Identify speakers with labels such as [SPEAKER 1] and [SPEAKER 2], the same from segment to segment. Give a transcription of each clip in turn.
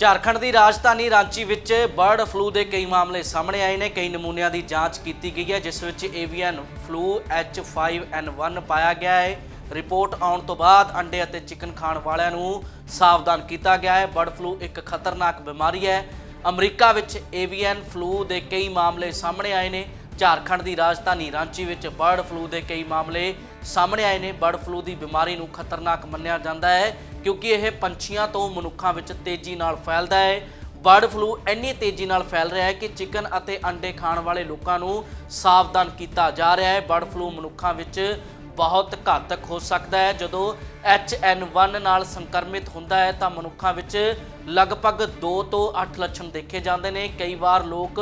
[SPEAKER 1] ਝਾਰਖੰਡ ਦੀ ਰਾਜਧਾਨੀ ਰਾਂਚੀ ਵਿੱਚ bird flu ਦੇ ਕਈ ਮਾਮਲੇ ਸਾਹਮਣੇ ਆਏ ਨੇ। ਕਈ ਨਮੂਨਿਆਂ ਦੀ ਜਾਂਚ ਕੀਤੀ ਗਈ ਹੈ, ਜਿਸ ਵਿੱਚ ਏਵੀਅਨ ਫਲੂ H5N1 ਪਾਇਆ ਗਿਆ ਹੈ। ਰਿਪੋਰਟ ਆਉਣ ਤੋਂ ਬਾਅਦ ਅੰਡੇ ਅਤੇ ਚਿਕਨ ਖਾਣ ਵਾਲਿਆਂ ਨੂੰ ਸਾਵਧਾਨ ਕੀਤਾ ਗਿਆ ਹੈ। ਬਰਡ ਫਲੂ ਇੱਕ ਖਤਰਨਾਕ ਬਿਮਾਰੀ ਹੈ। ਅਮਰੀਕਾ ਵਿੱਚ ਏਵੀਅਨ ਫਲੂ ਦੇ ਕਈ ਮਾਮਲੇ ਸਾਹਮਣੇ ਆਏ ਨੇ। ਝਾਰਖੰਡ ਦੀ ਰਾਜਧਾਨੀ ਰਾਂਚੀ ਵਿੱਚ ਬਰਡ ਫਲੂ ਦੇ ਕਈ ਮਾਮਲੇ ਸਾਹਮਣੇ ਆਏ ਨੇ ਬਰਡ ਫਲੂ ਦੀ ਬਿਮਾਰੀ ਨੂੰ ਖਤਰਨਾਕ ਮੰਨਿਆ ਜਾਂਦਾ ਹੈ, ਕਿਉਂਕਿ ਇਹ ਪੰਛੀਆਂ ਤੋਂ ਮਨੁੱਖਾਂ ਵਿੱਚ ਤੇਜ਼ੀ ਨਾਲ ਫੈਲਦਾ ਹੈ। ਬਰਡ ਫਲੂ ਇੰਨੀ ਤੇਜ਼ੀ ਨਾਲ ਫੈਲ ਰਿਹਾ ਹੈ ਕਿ ਚਿਕਨ ਅਤੇ ਅੰਡੇ ਖਾਣ ਵਾਲੇ ਲੋਕਾਂ ਨੂੰ ਸਾਵਧਾਨ ਕੀਤਾ ਜਾ ਰਿਹਾ ਹੈ। ਬਰਡ ਫਲੂ ਮਨੁੱਖਾਂ ਵਿੱਚ ਬਹੁਤ ਘਾਤਕ ਹੋ ਸਕਦਾ ਹੈ। ਜਦੋਂ HN1 ਨਾਲ ਸੰਕਰਮਿਤ ਹੁੰਦਾ ਹੈ, ਤਾਂ ਮਨੁੱਖਾਂ ਵਿੱਚ ਲਗਭਗ 2 ਤੋਂ 8 ਲੱਛਣ ਦੇਖੇ ਜਾਂਦੇ ਨੇ। ਕਈ ਵਾਰ ਲੋਕ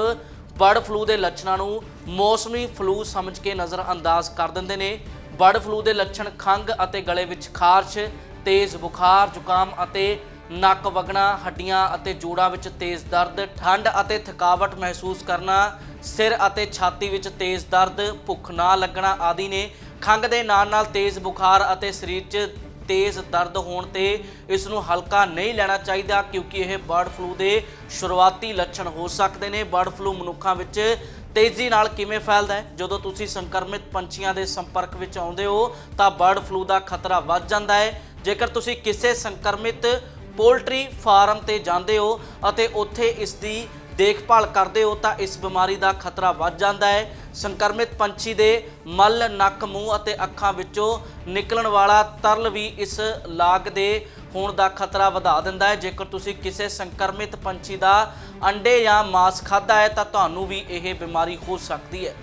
[SPEAKER 1] ਬਰਡ ਫਲੂ ਦੇ ਲੱਛਣਾਂ ਨੂੰ ਮੌਸਮੀ ਫਲੂ ਸਮਝ ਕੇ ਨਜ਼ਰ ਅੰਦਾਜ਼ ਕਰ ਦਿੰਦੇ ਨੇ। ਬਰਡ ਫਲੂ ਦੇ ਲੱਛਣ ਖੰਘ ਅਤੇ ਗਲੇ ਵਿੱਚ ਖਾਰਸ਼, ਤੇਜ਼ ਬੁਖਾਰ, ਜ਼ੁਕਾਮ ਅਤੇ ਨੱਕ ਵਗਣਾ, ਹੱਡੀਆਂ ਅਤੇ ਜੋੜਾਂ ਵਿੱਚ ਤੇਜ਼ ਦਰਦ, ਠੰਡ ਅਤੇ ਥਕਾਵਟ ਮਹਿਸੂਸ ਕਰਨਾ, ਸਿਰ ਅਤੇ ਛਾਤੀ ਵਿੱਚ ਤੇਜ਼ ਦਰਦ, ਭੁੱਖ ਨਾ ਲੱਗਣਾ ਆਦਿ ਨੇ ਖੰਘ ਦੇ ਨਾਲ ਨਾਲ ਤੇਜ਼ ਬੁਖਾਰ ਅਤੇ ਸਰੀਰ 'ਚ ਤੇਜ਼ ਦਰਦ ਹੋਣ ਤੇ ਇਸ ਨੂੰ ਹਲਕਾ ਨਹੀਂ ਲੈਣਾ ਚਾਹੀਦਾ ਕਿਉਂਕਿ ਇਹ ਬਰਡ ਫਲੂ ਦੇ ਸ਼ੁਰੂਆਤੀ ਲੱਛਣ ਹੋ ਸਕਦੇ ਨੇ। ਬਰਡ ਫਲੂ ਮਨੁੱਖਾਂ ਵਿੱਚ ਤੇਜ਼ੀ ਨਾਲ ਕਿਵੇਂ ਫੈਲਦਾ ਹੈ? ਜਦੋਂ ਤੁਸੀਂ ਸੰਕਰਮਿਤ ਪੰਛੀਆਂ ਦੇ ਸੰਪਰਕ ਵਿੱਚ ਆਉਂਦੇ ਹੋ, ਤਾਂ ਬਰਡ ਫਲੂ ਦਾ ਖਤਰਾ ਵੱਧ ਜਾਂਦਾ ਹੈ। ਜੇਕਰ ਤੁਸੀਂ ਕਿਸੇ ਸੰਕਰਮਿਤ ਪੋਲਟਰੀ ਫਾਰਮ ਤੇ ਜਾਂਦੇ ਹੋ ਅਤੇ ਉੱਥੇ ਇਸ ਦੀ ਦੇਖਭਾਲ ਕਰਦੇ ਹੋ, ਤਾਂ ਇਸ ਬਿਮਾਰੀ ਦਾ ਖਤਰਾ ਵੱਧ ਜਾਂਦਾ ਹੈ। ਸੰਕਰਮਿਤ ਪੰਛੀ ਦੇ ਮਲ, ਨੱਕ, ਮੂੰਹ ਅਤੇ ਅੱਖਾਂ ਵਿੱਚੋਂ ਨਿਕਲਣ ਵਾਲਾ ਤਰਲ ਵੀ ਇਸ ਲਾਗ ਦੇ ਹੋਣ ਦਾ ਖਤਰਾ ਵਧਾ ਦਿੰਦਾ ਹੈ। ਜੇਕਰ ਤੁਸੀਂ ਕਿਸੇ ਸੰਕਰਮਿਤ ਪੰਛੀ ਦਾ ਅੰਡੇ ਜਾਂ ਮਾਸ ਖਾਧਾ ਹੈ ਤਾਂ ਤੁਹਾਨੂੰ ਵੀ ਇਹ ਬਿਮਾਰੀ ਹੋ ਸਕਦੀ ਹੈ।